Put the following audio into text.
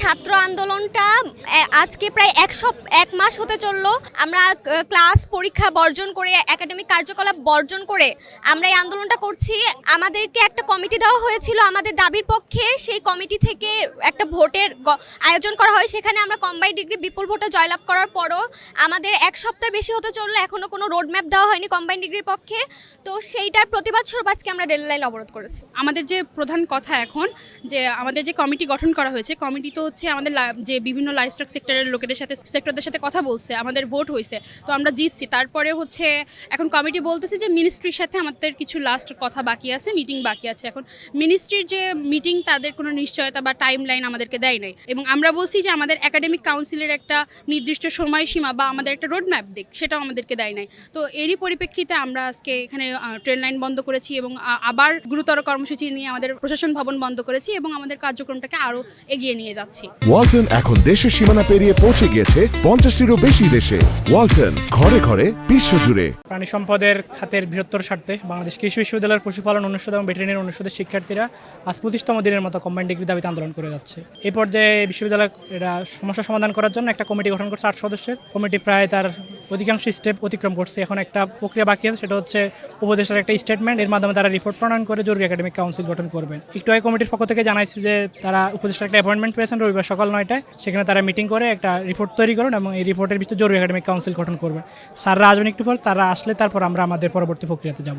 ছাত্র আন্দোলনটা আজকে প্রায় এক সপ, এক মাস হতে চলল। আমরা ক্লাস, পরীক্ষা বর্জন করে, একাডেমিক কার্যকলাপ বর্জন করে আমরা এই আন্দোলনটা করছি। আমাদেরকে একটা কমিটি দেওয়া হয়েছিল আমাদের দাবির পক্ষে। সেই কমিটি থেকে একটা ভোটের আয়োজন করা হয়। সেখানে আমরা কম্বাইন ডিগ্রি বিপুল ভোটে জয়লাভ করার পরও আমাদের এক সপ্তাহ বেশি হতে চলল। এখনও কোনো রোড ম্যাপ দেওয়া হয়নি কম্বাইন ডিগ্রির পক্ষে। তো সেইটার প্রতিবাদ স্বরূপ আজকে আমরা রেল লাইন অবরোধ করেছি। আমাদের যে প্রধান কথা এখন, যে আমাদের যে কমিটি গঠন করা হয়েছে কমিটি তো হচ্ছে আমাদের যে বিভিন্ন লাইফস্টক সেক্টরের লোকেদের সাথে সেক্টরদের সাথে কথা বলছে, আমাদের ভোট হয়েছে, তো আমরা জিতছি। তারপরে হচ্ছে এখন কমিটি বলতেছে যে মিনিস্ট্রির সাথে আমাদের কিছু লাস্ট কথা বাকি আছে মিটিং বাকি আছে। এখন মিনিস্ট্রির যে মিটিং তাদের কোনো নিশ্চয়তা বা টাইম লাইন আমাদেরকে দেয় নাই। এবং আমরা বলছি যে আমাদের একাডেমিক কাউন্সিলের একটা নির্দিষ্ট সময়সীমা বা আমাদের একটা রোড ম্যাপ দিক সেটাও আমাদেরকে দেয় নাই। তো এরই পরিপ্রেক্ষিতে আমরা আজকে এখানে ট্রেন লাইন বন্ধ করেছি এবং আবার গুরুতর কর্মসূচি নিয়ে আমাদের প্রশাসন ভবন বন্ধ করেছি এবং আমাদের কার্যক্রমটাকে আরও এগিয়ে নিয়ে যাচ্ছি। ওয়ালটন এখন দেশের সীমানা পেরিয়ে পৌঁছে গিয়েছে পঞ্চাশটিরও বেশি দেশে। ওয়ালটন ঘরে ঘরে বিশ্বজুড়ে। প্রাণী সম্পদের খাতের বৃহত্তর স্বার্থে বাংলাদেশ কৃষি বিশ্ববিদ্যালয়ের পশুপালন অনুষদ এবং ভেটেরিনারি অনুষদের শিক্ষার্থীরা আজ পঁচিশতম দিনের মতো কম্বাইন ডিগ্রি দাবিতে আন্দোলন করে যাচ্ছে। এই পর্যায়ে বিশ্ববিদ্যালয় এরা সমস্যা সমাধান করার জন্য একটা কমিটি গঠন করছে আট সদস্যের। কমিটি প্রায় তার অধিকাংশ স্টেপ অতিক্রম করছে। এখন একটা প্রক্রিয়া বাকি আছে, সেটা হচ্ছে উপদেশের একটা স্টেটমেন্ট এর মাধ্যমে তারা রিপোর্ট প্রণয়ন করে জরুরি একাডেমিক কাউন্সিল গঠন করবেন একটু আগে কমিটির পক্ষ থেকে জানাইছে যে, তারা উপদেষ্টার একটা অ্যাপয়েন্টমেন্ট পেয়েছেন রবিবার সকাল নয়টায়। সেখানে তারা মিটিং করে একটা রিপোর্ট তৈরি করুন এবং এই রিপোর্টের ভিতরে জরুরি একাডেমিক কাউন্সিল গঠন করবেন স্যাররা আসবেন একটু পর তারা আসলে তারপর আমরা আমাদের পরবর্তী প্রক্রিয়াতে যাব।